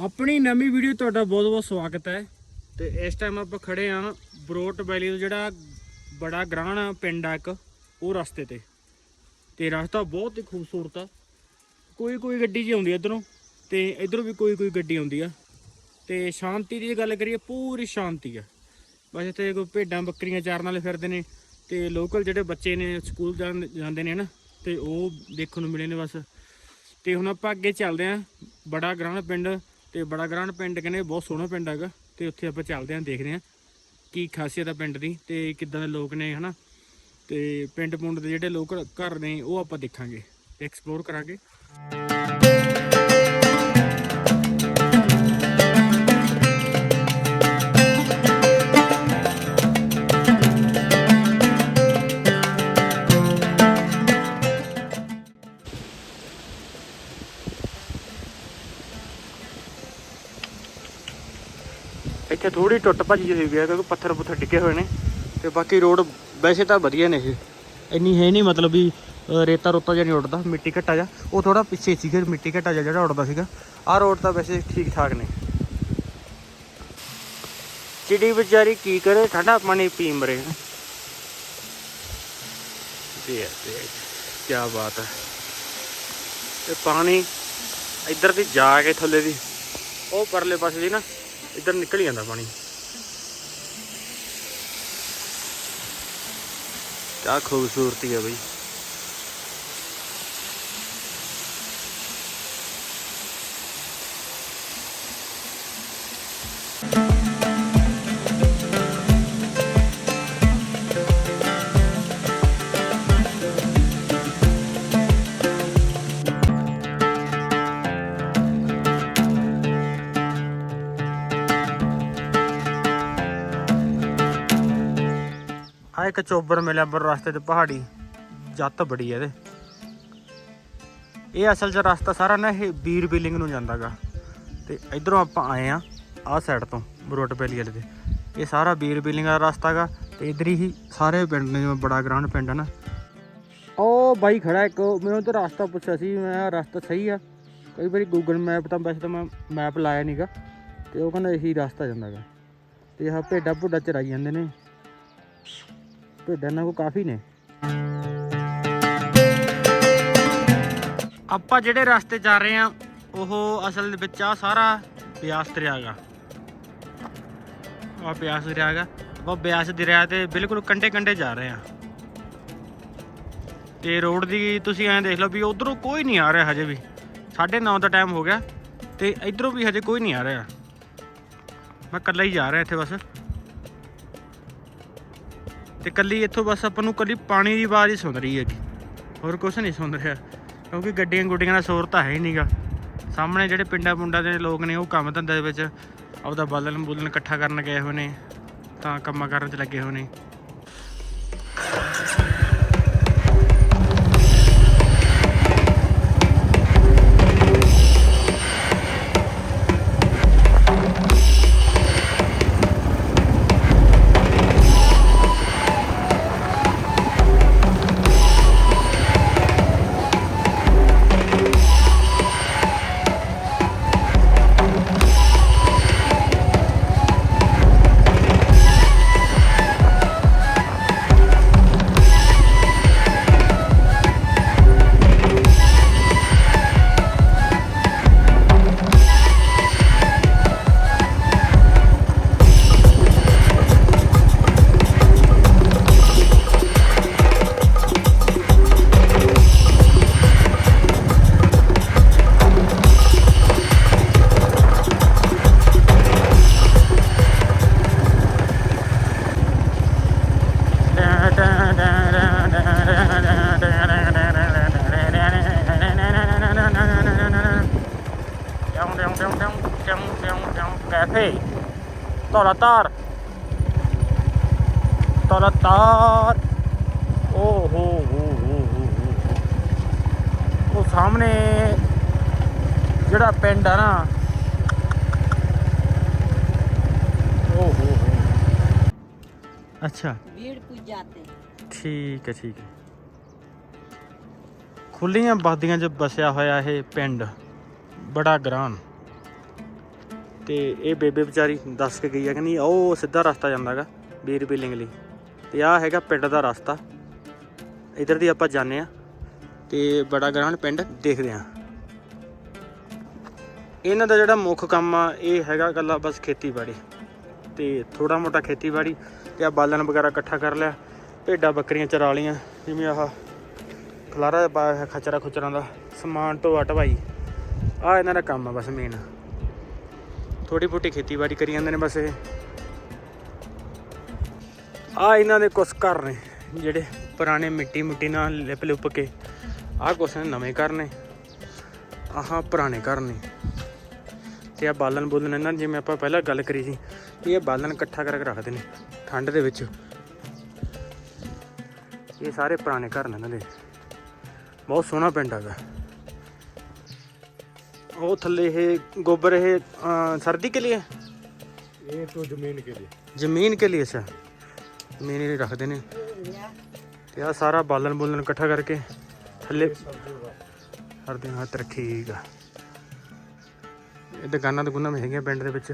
ਆਪਣੀ ਨਵੀਂ ਵੀਡੀਓ ਤੁਹਾਡਾ ਬਹੁਤ-ਬਹੁਤ ਸਵਾਗਤ ਹੈ। ਤੇ ਇਸ ਟਾਈਮ ਆਪਾਂ ਖੜੇ ਆ ਬਰੋਟ ਵੈਲੀ ਦਾ ਜਿਹੜਾ ਬੜਾ ਗ੍ਰਾਹਣ ਪਿੰਡ ਆ ਇੱਕ, ਉਹ ਰਸਤੇ ਤੇ। ਤੇ ਰਸਤਾ ਬਹੁਤ ਹੀ ਖੂਬਸੂਰਤ ਆ। ਕੋਈ ਕੋਈ ਗੱਡੀ ਜੀ ਆਉਂਦੀ ਆ ਇਧਰੋਂ, ਤੇ ਇਧਰੋਂ ਵੀ ਕੋਈ ਕੋਈ ਗੱਡੀ ਆਉਂਦੀ ਆ। ਤੇ ਸ਼ਾਂਤੀ ਦੀ ਜੇ ਗੱਲ ਕਰੀਏ, ਪੂਰੀ ਸ਼ਾਂਤੀ ਆ। ਬਸ ਇੱਥੇ ਕੋਈ ਭੇਡਾਂ ਬੱਕਰੀਆਂ ਚਾਰਨ ਵਾਲੇ ਫਿਰਦੇ ਨੇ, ਤੇ ਲੋਕਲ ਜਿਹੜੇ ਬੱਚੇ ਨੇ ਸਕੂਲ ਜਾਂਦੇ ਨੇ ਨਾ, ਤੇ ਉਹ ਦੇਖਣ ਨੂੰ ਮਿਲੇ ਨੇ ਬਸ। ਤੇ ਹੁਣ ਆਪਾਂ ਅੱਗੇ ਚੱਲਦੇ ਆਂ, ਬੜਾ ਗ੍ਰਾਂਡ ਪਿੰਡ ਤੇ ਬੜਾ ਗ੍ਰਾਂਡ ਪਿੰਡ ਕਹਿੰਦੇ, ਬਹੁਤ ਸੋਹਣਾ ਪਿੰਡ ਹੈਗਾ ਤੇ ਉੱਥੇ ਆਪਾਂ ਚੱਲਦੇ ਆਂ ਦੇਖਦੇ ਆਂ ਕੀ ਖਾਸੀਅਤ ਹੈ ਪਿੰਡ ਦੀ ਤੇ ਕਿੱਦਾਂ ਦੇ ਲੋਕ ਨੇ, ਹਨਾ? ਤੇ ਪਿੰਡ ਪੁੰਡ ਦੇ ਜਿਹੜੇ ਲੋਕ ਘਰ ਨੇ, ਉਹ ਆਪਾਂ ਦੇਖਾਂਗੇ ਐਕਸਪਲੋਰ ਕਰਾਂਗੇ। ਥੋੜੀ ਟੁੱਟ ਭੱਜ ਜਿਹੀ ਹੋਈ ਹੈ ਕਿਉਂਕਿ ਪੱਥਰ ਪੁੱਥਰ ਡਿੱਗੇ ਹੋਏ ਨੇ ਤੇ ਬਾਕੀ ਰੋਡ ਵੈਸੇ ਤਾਂ ਵਧੀਆ ਨੇ ਇਹ। ਇੰਨੀ ਹੈ ਨਹੀਂ ਮਤਲਬ ਵੀ ਰੇਤਾ ਰੋਤਾ ਜਿਹਾ ਨਹੀਂ ਉੱਡਦਾ ਮਿੱਟੀ ਘੱਟਾ ਜਿਹਾ। ਉਹ ਥੋੜਾ ਪਿੱਛੇ ਸੀਗਾ ਮਿੱਟੀ ਘੱਟਾ ਜਿਹਾ ਜਿਹੜਾ ਉੱਡਦਾ ਸੀਗਾ। ਆਹ ਰੋਡ ਤਾਂ ਵੈਸੇ ਠੀਕ ਠਾਕ ਨੇ। ਚਿੜੀ ਵਿਚਾਰੀ ਕੀ ਕਰੇ? ਠੰਡਾ ਪਾਣੀ ਪੀ ਮਰੇ। ਦੇ ਦੇ ਕੀ ਬਾਤ ਹੈ ਤੇ ਪਾਣੀ ਇੱਧਰ ਦੀ ਜਾ ਕੇ ਥੱਲੇ ਦੀ ਉਹ ਪਰਲੇ ਪਾਸੇ ਦੀ ਨਾ। ਇੱਧਰ ਨਿਕਲ ਹੀ ਜਾਂਦਾ ਪਾਣੀ। ਕਿਆ ਖੂਬਸੂਰਤੀ ਹੈ ਬਈ। ਇੱਕ ਚੋਬਰ ਮਿਲਿਆ ਬਰ ਰਸਤੇ ਤੇ ਪਹਾੜੀ। ਜੱਤ ਬੜੀ ਹੈ ਇਹਦੇ। ਇਹ ਅਸਲ 'ਚ ਰਸਤਾ ਸਾਰਾ ਨਾ ਇਹ ਬੀਰ ਬਿਲਿੰਗ ਨੂੰ ਜਾਂਦਾਗਾ। ਤੇ ਇਧਰੋਂ ਆਪਾਂ ਆਏ ਆ, ਆਹ ਸਾਈਡ ਤੋਂ, ਬਰੋਟ ਪੈਲੀ ਵਾਲੇ ਦੇ। ਇਹ ਸਾਰਾ ਬੀਰ ਬਿਲਿੰਗ ਦਾ ਰਸਤਾ ਗਾ ਤੇ ਇਧਰ ਹੀ ਸਾਰੇ ਪਿੰਡ ਨੇ, ਜਿਵੇਂ ਬੜਾ ਗ੍ਰਾਂਡ ਪਿੰਡ ਹੈ ਨਾ। ਉਹ ਬਾਈ ਖੜਾ ਇੱਕ, ਮੈਨੂੰ ਤਾਂ ਰਸਤਾ ਪੁੱਛਿਆ ਸੀ, ਮੈਂ ਰਸਤਾ ਸਹੀ ਆ। ਕਈ ਵਾਰੀ ਗੂਗਲ ਮੈਪ ਤਾਂ ਵੈਸੇ ਤਾਂ ਮੈਂ ਮੈਪ ਲਾਇਆ ਨਹੀਂਗਾ ਤੇ ਉਹ ਕਹਿੰਦਾ ਇਹੀ ਰਸਤਾ ਜਾਂਦਾਗਾ। ਤੇ ਆਹ ਭੇਡਾ ਭੁੱਡਾ ਚਰਾਈ ਜਾਂਦੇ ਨੇ। ਭੇਡਾਂ ਨਾਲ ਕੋ ਕਾਫੀ ਨੇ। ਆਪਾਂ ਜਿਹੜੇ ਰਸਤੇ ਜਾ ਰਹੇ ਆ ਉਹ ਅਸਲ ਦੇ ਵਿੱਚ ਆ ਸਾਰਾ ਬਿਆਸ ਦਰਿਆ ਆ ਬਿਆਸ ਦਰਿਆ ਉਹ ਬਿਆਸ ਦਰਿਆ ਤੇ ਬਿਲਕੁਲ ਕੰਢੇ ਕੰਢੇ ਜਾ ਰਹੇ ਆ ਤੇ ਰੋਡ ਦੀ ਤੁਸੀਂ ਐਂ ਦੇਖ ਲਓ ਵੀ ਉਧਰੋਂ ਕੋਈ ਨਹੀਂ ਆ ਰਿਹਾ ਹਜੇ ਵੀ। 9:30 ਦਾ ਟਾਈਮ ਹੋ ਗਿਆ ਤੇ ਇਧਰੋਂ ਵੀ ਹਜੇ ਕੋਈ ਨਹੀਂ ਆ ਰਿਹਾ। ਮੈਂ ਇਕੱਲਾ ਹੀ ਜਾ ਰਿਹਾ ਇੱਥੇ ਬਸ। ਤੇ ਕੱਲੀ ਇੱਥੋਂ ਬਸ ਆਪਾਂ ਨੂੰ ਕੱਲੀ ਪਾਣੀ ਦੀ ਆਵਾਜ਼ ਹੀ ਸੁਣ ਰਹੀ ਹੈਗੀ ਹੋਰ ਕੁਝ ਨਹੀਂ ਸੁਣ ਰਿਹਾ, ਕਿਉਂਕਿ ਗੱਡੀਆਂ ਗੁੱਡੀਆਂ ਦਾ ਸ਼ੋਰ ਤਾਂ ਹੈ ਹੀ ਨਹੀਂਗਾ। ਸਾਹਮਣੇ ਜਿਹੜੇ ਪਿੰਡਾਂ ਪੁੰਡਾਂ ਦੇ ਲੋਕ ਨੇ, ਉਹ ਕੰਮ ਧੰਦੇ ਦੇ ਵਿੱਚ ਆਪਦਾ ਬਾਲਣ ਬੁਲਣ ਇਕੱਠਾ ਕਰਨ ਗਏ ਹੋਏ ਨੇ, ਤਾਂ ਕੰਮਾਂ ਕਰਨ 'ਚ ਲੱਗੇ ਹੋਏ ਨੇ। ਤੋਲਾ ਤਾਰ ਤੋਲਾ ਤਾਰ ਓ ਹੋ ਹੋ ਹੋ ਹੋ ਹੋ ਉਹ ਸਾਹਮਣੇ ਜਿਹੜਾ ਪਿੰਡ ਆ ਨਾ ਓ ਹੋ ਹੋ ਅੱਛਾ भीड़ पूज जाते हैं ਠੀਕ ਹੈ ਠੀਕ ਹੈ ਖੁੱਲੀਆਂ ਬਾਦੀਆਂ 'ਚ ਬਸਿਆ ਹੋਇਆ ਇਹ ਪਿੰਡ ਬੜਾ ਗ੍ਰਾਨ ਤੇ ਇਹ ਬੇਬੇ ਵਿਚਾਰੀ ਦੱਸ ਕੇ ਗਈ ਆ, ਕਹਿੰਦੀ ਉਹ ਸਿੱਧਾ ਰਸਤਾ ਜਾਂਦਾਗਾ ਬੀਰ ਬਿਲਿੰਗ ਲਈ। ਤੇ ਆਹ ਹੈਗਾ ਪਿੰਡ ਦਾ ਰਸਤਾ। ਇਧਰ ਦੀ ਆਪਾਂ ਜਾਂਦੇ ਆ ਤੇ ਬੜਾ ਗ੍ਰਹਿਣ ਪਿੰਡ ਦੇਖਦੇ ਆ। ਇਹਨਾਂ ਦਾ ਜਿਹੜਾ ਮੁੱਖ ਕੰਮ ਆ, ਇਹ ਹੈਗਾ ਗੱਲਾਂ ਬਸ ਖੇਤੀਬਾੜੀ। ਤੇ ਥੋੜਾ ਮੋਟਾ ਖੇਤੀਬਾੜੀ ਤੇ ਆ ਬਾਲਣ ਵਗੈਰਾ ਇਕੱਠਾ ਕਰ ਲਿਆ, ਭੇਡਾਂ ਬੱਕਰੀਆਂ ਚਰਾ ਲੀਆਂ ਜਿਵੇਂ ਆਹ ਖਲਾਰਾ ਹੋਇਆ ਖਚਰਾ ਖੁਚਰਾਂ ਦਾ ਸਮਾਨ ਢੋਆ ਢਵਾਈ ਆ ਇਹਨਾਂ ਦਾ ਕੰਮ ਆ ਬਸ ਮੇਨ ਥੋੜੀ ਬੋਟੀ ਖੇਤੀਬਾੜੀ ਕਰੀ ਜਾਂਦੇ ਨੇ ਬਸ ਇਹ। ਆ ਇਹਨਾਂ ਦੇ ਕੁਛ ਘਰ ਨੇ, ਜਿਹੜੇ ਪੁਰਾਣੇ ਮਿੱਟੀ ਮੁੱਟੀ ਨਾਲ ਲਿਪ ਲਿਪ ਕੇ ਆਹ ਕੁਛ ਨੇ, ਨਵੇਂ ਘਰ ਨੇ, ਆਹ ਪੁਰਾਣੇ ਘਰ ਨੇ। ਤੇ ਆ ਬਾਲਣ ਬੋਲਣ ਇਹਨਾਂ ਨੇ ਜਿਵੇਂ ਆਪਾਂ ਪਹਿਲਾਂ ਗੱਲ ਕਰੀ ਸੀ, ਵੀ ਇਹ ਬਾਲਣ ਇਕੱਠਾ ਕਰਕੇ ਰੱਖਦੇ ਨੇ, ਠੰਡ ਦੇ ਵਿੱਚ। ਇਹ ਸਾਰੇ ਪੁਰਾਣੇ ਘਰ ਨੇ ਇਹਨਾਂ ਦੇ। ਬਹੁਤ ਸੋਹਣਾ ਪਿੰਡ ਹੈਗਾ। ਉਹ ਥੱਲੇ ਇਹ ਗੋਬਰ ਇਹ ਅ, सर्दी के लिए ये तो जमीन के लिए ਜ਼ਮੀਨ ਕੇ ਲਈ ਅੱਛਾ ਜ਼ਮੀਨ ਹੀ ਰੱਖਦੇ ਨੇ ਤੇ ਆ ਸਾਰਾ ਬਾਲਣ ਬੋਲਣ ਇਕੱਠਾ ਕਰਕੇ ਥੱਲੇ ਕਰਦੇ ਹਾਂ ਤੇ ਠੀਕ ਆ ਇਹ ਦੁਕਾਨਾਂ ਦੁਕਾਨਾਂ ਵੀ ਹੈਗੀਆਂ ਪਿੰਡ ਦੇ ਵਿੱਚ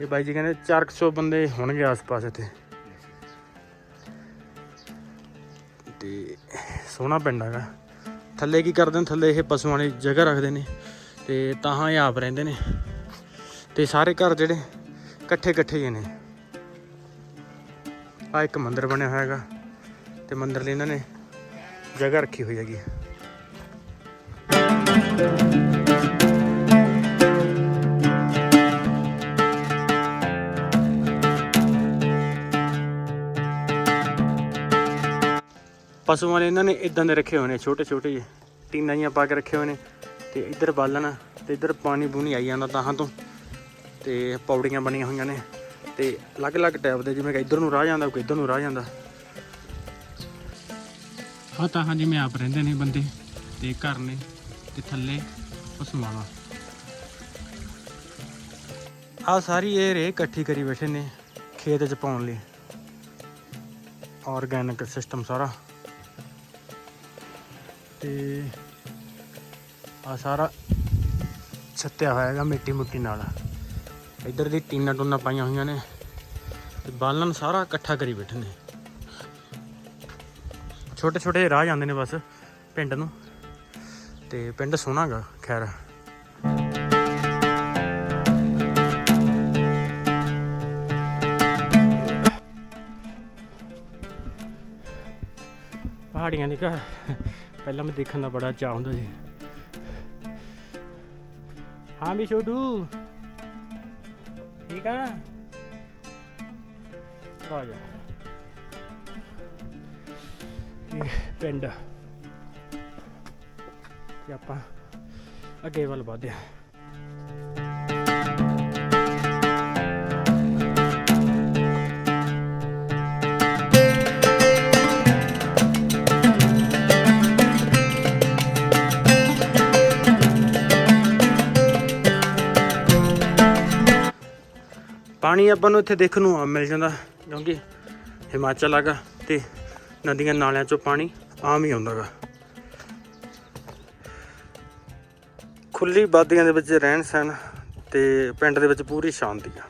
ਇਹ ਬਾਈ ਜੀ ਕਹਿੰਦੇ 400 ਬੰਦੇ ਹੋਣਗੇ ਆਸ-ਪਾਸ ਇੱਥੇ ਤੇ ਸੋਹਣਾ ਪਿੰਡ ਹੈਗਾ ਥੱਲੇ ਕੀ ਕਰਦੇ ਨੇ ਥੱਲੇ ਇਹ ਪਸ਼ੂਆਂ ਦੀ ਜਗ੍ਹਾ ਰੱਖਦੇ ਨੇ ਤੇ ਤਾਂ ਇਹ ਆਪ ਰਹਿੰਦੇ ਨੇ। ਤੇ ਸਾਰੇ ਘਰ ਜਿਹੜੇ ਇਕੱਠੇ ਇਕੱਠੇ ਹੀ ਨੇ। ਆ ਇੱਕ ਮੰਦਿਰ ਬਣਿਆ ਹੋਇਆ ਹੈਗਾ ਤੇ ਮੰਦਿਰ ਲਈ ਇਹਨਾਂ ਨੇ ਜਗ੍ਹਾ ਰੱਖੀ ਹੋਈ ਹੈਗੀ। ਪਸ਼ੂਆਂ ਨੇ ਇਹਨਾਂ ਨੇ ਇਦਾਂ ਦੇ ਰੱਖੇ ਹੋਏ ਨੇ, ਛੋਟੇ ਛੋਟੇ ਜਿਹੇ। ਟੀਨਾਂ ਜੀਆਂ ਪਾ ਕੇ ਰੱਖੇ ਹੋਏ ਨੇ। ਤੇ ਇੱਧਰ ਬਾਲਣ ਤੇ ਇੱਧਰ ਪਾਣੀ ਪੂਣੀ ਆਈ ਜਾਂਦਾ ਤਾਹਾਂ ਤੋਂ। ਤੇ ਪੌੜੀਆਂ ਬਣੀਆਂ ਹੋਈਆਂ ਨੇ। ਤੇ ਅਲੱਗ-ਅਲੱਗ ਟਾਈਪ ਦੇ ਜਿਵੇਂ ਕਿ ਇੱਧਰ ਨੂੰ ਰਾਹ ਜਾਂਦਾ ਕੋਈ ਇੱਧਰ ਨੂੰ ਰਾਹ ਜਾਂਦਾ। ਆ ਤਾਂ ਹਾਂ ਜਿਵੇਂ ਆਪ ਰਹਿੰਦੇ ਨੇ ਬੰਦੇ ਤੇ ਘਰ ਨੇ ਤੇ ਥੱਲੇ ਪਸ਼ੂਆਣਾ ਆ ਸਾਰੀ ਇਹ ਰੇ ਇਕੱਠੀ ਕਰੀ ਬੈਠੇ ਨੇ ਖੇਤ 'ਚ ਪਾਉਣ ਲਈ। ਆਰਗੈਨਿਕ ਸਿਸਟਮ ਸਾਰਾ। ਤੇ ਆ ਸਾਰਾ ਛੱਤਿਆ ਹੋਇਆ ਹੈਗਾ ਮਿੱਟੀ ਮੁੱਟੀ ਨਾਲ। ਇੱਧਰ ਦੀ ਟੀਨਾ ਟੂਨਾ ਪਾਈਆਂ ਹੋਈਆਂ ਨੇ ਤੇ ਬਾਲਣ ਸਾਰਾ ਇਕੱਠਾ ਕਰੀ ਬੈਠੇ ਨੇ। ਛੋਟੇ ਛੋਟੇ ਰਾਹ ਜਾਂਦੇ ਨੇ ਬਸ ਪਿੰਡ ਨੂੰ। ਤੇ ਪਿੰਡ ਸੋਹਣਾਗਾ ਖੈਰ। ਪਹਾੜੀਆਂ ਦੇ ਘਰ। ਪਹਿਲਾਂ ਮੈਂ ਦੇਖਣ ਦਾ ਬੜਾ ਚਾਹ ਹੁੰਦਾ ਸੀ। ਹਾਂ ਵੀ ਛੋਟੂ ਠੀਕ ਆ ਆ ਜਾ ਇਹ ਪਿੰਡ ਤੇ ਆਪਾਂ ਅੱਗੇ ਵੱਲ ਵਧਦੇ ਹਾਂ ਪਾਣੀ ਆਪਾਂ ਨੂੰ ਇੱਥੇ ਦੇਖਣ ਨੂੰ ਆਮ ਮਿਲ ਜਾਂਦਾ, ਕਿਉਂਕਿ ਹਿਮਾਚਲ ਹੈਗਾ ਤੇ ਨਦੀਆਂ ਨਾਲਿਆਂ ਚੋਂ ਪਾਣੀ ਆਮ ਹੀ ਆਉਂਦਾਗਾ ਖੁੱਲੀ ਬਾਦੀਆਂ ਦੇ ਵਿੱਚ ਰਹਿਣ ਸਹਿਣ ਤੇ ਪਿੰਡ ਦੇ ਵਿੱਚ ਪੂਰੀ ਸ਼ਾਂਤੀ ਆ।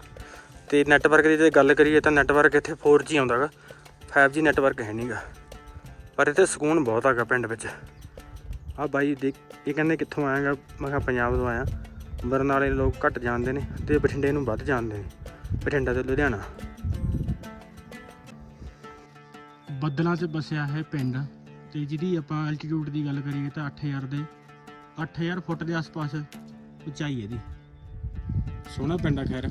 ਤੇ ਨੈਟਵਰਕ ਦੀ ਜੇ ਗੱਲ ਕਰੀਏ ਤਾਂ ਨੈਟਵਰਕ ਇੱਥੇ 4G ਆਉਂਦਾਗਾ 5G ਨੈਟਵਰਕ ਹੈ ਨਹੀਂਗਾ ਪਰ ਇੱਥੇ ਸਕੂਨ ਬਹੁਤ ਹੈਗਾ ਪਿੰਡ ਵਿੱਚ। ਆ ਬਾਈ ਦੇਖ, ਇਹ ਕਹਿੰਦੇ ਕਿੱਥੋਂ ਆਇਆਗਾ ਮੈਂ ਕਿਹਾ ਪੰਜਾਬ ਤੋਂ ਆਇਆ। ਬਰਨਾਲੇ ਲੋਕ ਘੱਟ ਜਾਣਦੇ ਨੇ ਤੇ ਬਠਿੰਡੇ ਨੂੰ ਵੱਧ ਜਾਣਦੇ ਨੇ। ਬਠਿੰਡਾ ਤੋਂ ਲੁਧਿਆਣਾ। ਬੱਦਲਾਂ 'ਚ ਬਸਿਆ ਹੈ ਪਿੰਡ ਤੇ ਜਿਹਦੀ ਆਪਾਂ ਐਲਟੀਟਿਊਡ ਦੀ ਗੱਲ ਕਰੀਏ ਤਾਂ 8000 ਦੇ 8000 ਫੁੱਟ ਦੇ ਆਸ-ਪਾਸ ਉਚਾਈ ਹੈ ਇਹਦੀ। ਸੋਹਣਾ ਪਿੰਡ ਆ ਖੈਰ।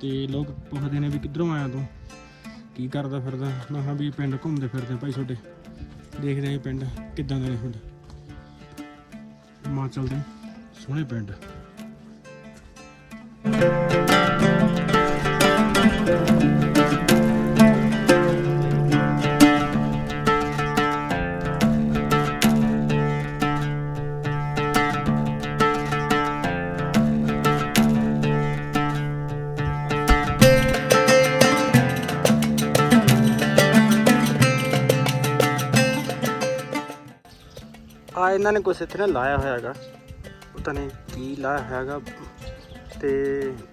ਤੇ ਲੋਕ ਪੁੱਛਦੇ ਨੇ ਵੀ ਕਿੱਧਰੋਂ ਆਇਆ ਤੂੰ? ਕੀ ਕਰਦਾ ਫਿਰਦਾ? ਮੈਂ ਕਿਹਾ ਵੀ ਪਿੰਡ ਘੁੰਮਦੇ ਫਿਰਦੇ ਭਾਈ ਤੁਹਾਡੇ। ਦੇਖਦੇ ਆਂ ਪਿੰਡ ਕਿੱਦਾਂ ਦੇ ਨੇ ਤੁਹਾਡੇ ਹਿਮਾਚਲ ਦੇ ਸੋਹਣੇ ਪਿੰਡ। ਆ ਇਹਨਾਂ ਨੇ ਕੁਛ ਇੱਥੇ ਨਾ ਲਾਇਆ ਹੋਇਆ ਹੈਗਾ। ਪਤਾ ਨਹੀਂ ਕੀ ਲਾਇਆ ਹੋਇਆ ਹੈਗਾ ਤੇ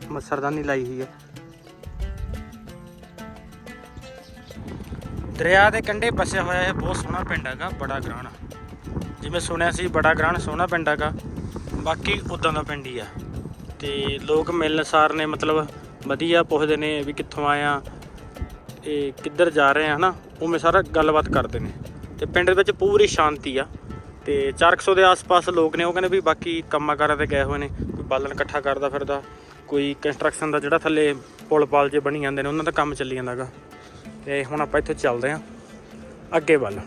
ਮੱਛਰਦਾਨੀ ਲਾਈ ਹੋਈ ਹੈ। ਦਰਿਆ ਦੇ ਕੰਢੇ ਵਸਿਆ ਹੋਇਆ ਇਹ ਬਹੁਤ ਸੋਹਣਾ ਪਿੰਡ ਹੈਗਾ, ਬੜਾ ਗ੍ਰਾਣ ਜਿਵੇਂ ਸੁਣਿਆ ਸੀ, ਬੜਾ ਗ੍ਰਾਣ ਸੋਹਣਾ ਪਿੰਡ ਹੈਗਾ। ਬਾਕੀ ਉਦਾਂ ਦਾ ਪਿੰਡ ਹੀ ਆ। ਤੇ ਲੋਕ ਮਿਲਣਸਾਰ ਨੇ, ਮਤਲਬ ਵਧੀਆ ਪੁੱਛਦੇ ਨੇ ਵੀ ਕਿੱਥੋਂ ਆਇਆ ਇਹ ਕਿੱਧਰ ਜਾ ਰਹੇ ਆ, ਹਨਾ? ਉਵੇਂ ਸਾਰਾ ਗੱਲਬਾਤ ਕਰਦੇ ਨੇ। ਤੇ ਪਿੰਡ ਦੇ ਵਿੱਚ ਪੂਰੀ ਸ਼ਾਂਤੀ ਆ। ਤੇ 400 ਦੇ ਆਸ-ਪਾਸ ਲੋਕ ਨੇ, ਉਹ ਕਹਿੰਦੇ ਵੀ ਬਾਕੀ ਕੰਮਾਂ ਕਾਰਾਂ ਤੇ ਗਏ ਹੋਏ ਨੇ। ਕੋਈ ਬਾਲਣ ਇਕੱਠਾ ਕਰਦਾ ਫਿਰਦਾ, ਕੋਈ ਕੰਸਟਰਕਸ਼ਨ ਦਾ ਜਿਹੜਾ ਥੱਲੇ ਪੁਲ ਪਾਲ ਜੇ ਬਣੀ ਜਾਂਦੇ ਨੇ, ਉਹਨਾਂ ਦਾ ਕੰਮ ਚੱਲੀ ਜਾਂਦਾਗਾ ਤੇ ਹੁਣ ਆਪਾਂ ਇੱਥੋਂ ਚੱਲਦੇ ਆਂ ਅੱਗੇ ਵੱਲ।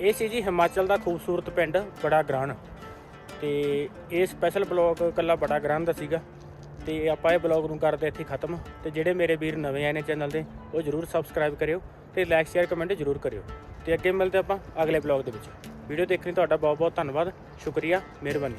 ਇਹ ਸੀ ਜੀ ਹਿਮਾਚਲ ਦਾ ਖੂਬਸੂਰਤ ਪਿੰਡ ਬੜਾ ਗ੍ਰਾਨ ਤੇ ਇਹ ਸਪੈਸ਼ਲ ਬਲੌਗ ਕੱਲਾ ਬੜਾ ਗ੍ਰਾਨ ਦਾ ਸੀਗਾ। ਤੇ ਆਪਾਂ ਇਹ ਬਲੌਗ ਨੂੰ ਕਰਦੇ ਇੱਥੇ ਖਤਮ। ਤੇ ਜਿਹੜੇ ਮੇਰੇ ਵੀਰ ਨਵੇਂ ਆਏ ਨੇ ਚੈਨਲ ਦੇ, ਉਹ ਜਰੂਰ ਸਬਸਕ੍ਰਾਈਬ ਕਰਿਓ। ਤੇ ਲਾਈਕ ਸ਼ੇਅਰ ਕਮੈਂਟ ਜਰੂਰ ਕਰਿਓ। ਤੇ ਅੱਗੇ ਮਿਲਦੇ ਆਪਾਂ ਅਗਲੇ ਬਲੌਗ ਦੇ ਵਿੱਚ। ਵੀਡੀਓ ਦੇਖਣ ਲਈ ਤੁਹਾਡਾ ਬਹੁਤ ਬਹੁਤ ਧੰਨਵਾਦ। ਸ਼ੁਕਰੀਆ। ਮਿਹਰਬਾਨੀ।